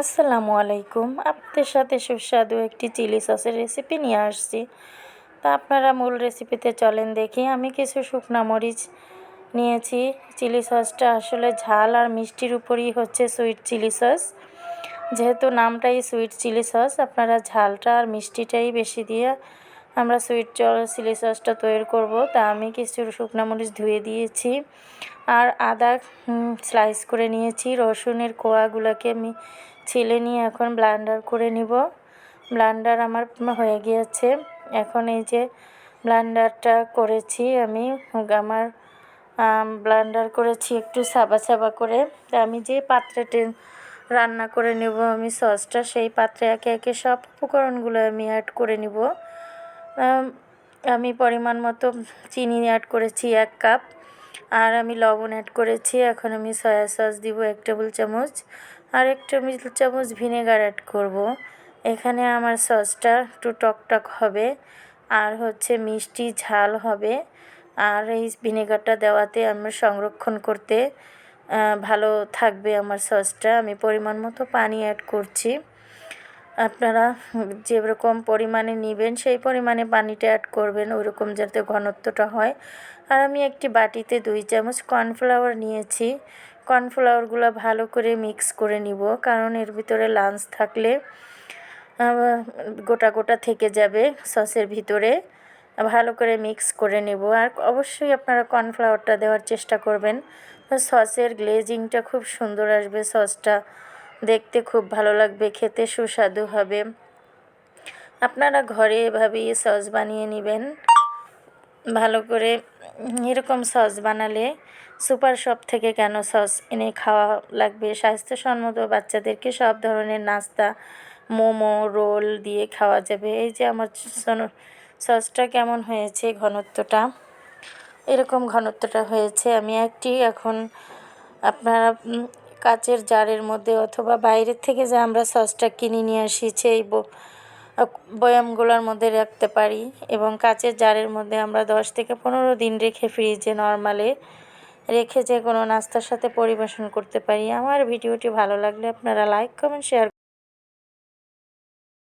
আসসালামু আলাইকুম। আপনাদের সাথে সুস্বাদু একটি চিলি সসের রেসিপি নিয়ে আসছি। তা আপনারা মূল রেসিপিতে চলেন দেখি। আমি কিছু শুকনা মরিচ নিয়েছি। চিলি সসটা আসলে ঝাল আর মিষ্টির উপরই হচ্ছে সুইট চিলি সস যেহেতু নামটাই সুইট চিলি সস আপনারা ঝালটা আর মিষ্টিটাই বেশি দিয়ে আমরা সুইট চিলি সসটা তৈরি করব। তা আমি কিছু শুকনো মরিচ ধুয়ে দিয়েছি। আর আদা স্লাইস করে নিয়েছি। রসুনের কোয়াগুলোকে আমি ছিলে নিয়ে এখন ব্লান্ডার করে নিব। ব্লান্ডার আমার হয়ে গিয়েছে। এখন এই যে ব্লান্ডারটা করেছি আমি, আমার ব্লান্ডার করেছি একটু সাবা সাবা করে। তা আমি যে পাত্রে রান্না করে নেব আমি সসটা সেই পাত্রে একে একে সব উপকরণগুলো আমি অ্যাড করে নিব। আমি পরিমাণ মতো চিনি অ্যাড করেছি এক কাপ আর আমি লবণ অ্যাড করেছি। এখন আমি সয়া সস দিব এক টেবিল চামচ, আর এক টেবিল চামচ ভিনেগার অ্যাড করব। এখানে আমার সসটা একটু টকটক হবে, আর হচ্ছে মিষ্টি ঝাল হবে। আর এই ভিনেগারটা দেওয়াতে আমরা সংরক্ষণ করতে ভালো থাকবে আমার সসটা আমি পরিমাণ মতো পানি অ্যাড করছি। আপনারা যেরকম পরিমাণে নেবেন, সেই পরিমাণে পানিটা অ্যাড করবেন, ওরকম যাতে ঘনত্বটা হয়। আর আমি একটি বাটিতে দুই চামচ কর্নফ্লাওয়ার নিয়েছি। কর্নফ্লাওয়ারগুলো ভালো করে মিক্স করে নিব, কারণ এর ভিতরে লাঞ্চ থাকলে গোটা গোটা থেকে যাবে সসের ভিতরে। ভালো করে মিক্স করে নেব। আর অবশ্যই আপনারা কর্নফ্লাওয়ারটা দেওয়ার চেষ্টা করবেন। সসের গ্লেজিংটা খুব সুন্দর আসবে সসটা দেখতে খুব ভালো লাগবে, খেতে সুস্বাদু হবে। আপনারা ঘরে এভাবেই সস বানিয়ে নেবেন। ভালো করে এরকম সস বানালে সুপার শপ থেকে কেন সস এনে খাওয়া লাগবে? স্বাস্থ্যসম্মত বাচ্চাদেরকে সব ধরনের নাস্তা, মোমো, রোল দিয়ে খাওয়া যাবে। এই যে আমার সসটা কেমন হয়েছে, ঘনত্বটা? এরকম ঘনত্বটা হয়েছে। আমি একটি এখন আপনারা কাচের জারের মধ্যে অথবা বাইরের থেকে যে আমরা সসটা কিনে নিয়ে আসি, সেই বয়ামগুলোর মধ্যে রাখতে পারি এবং কাচের জারের মধ্যে আমরা দশ থেকে পনেরো দিন রেখে ফ্রিজে নর্মালে রেখে যে কোনো নাস্তার সাথে পরিবেশন করতে পারি। আমার ভিডিওটি ভালো লাগলে আপনারা লাইক কমেন্ট শেয়ার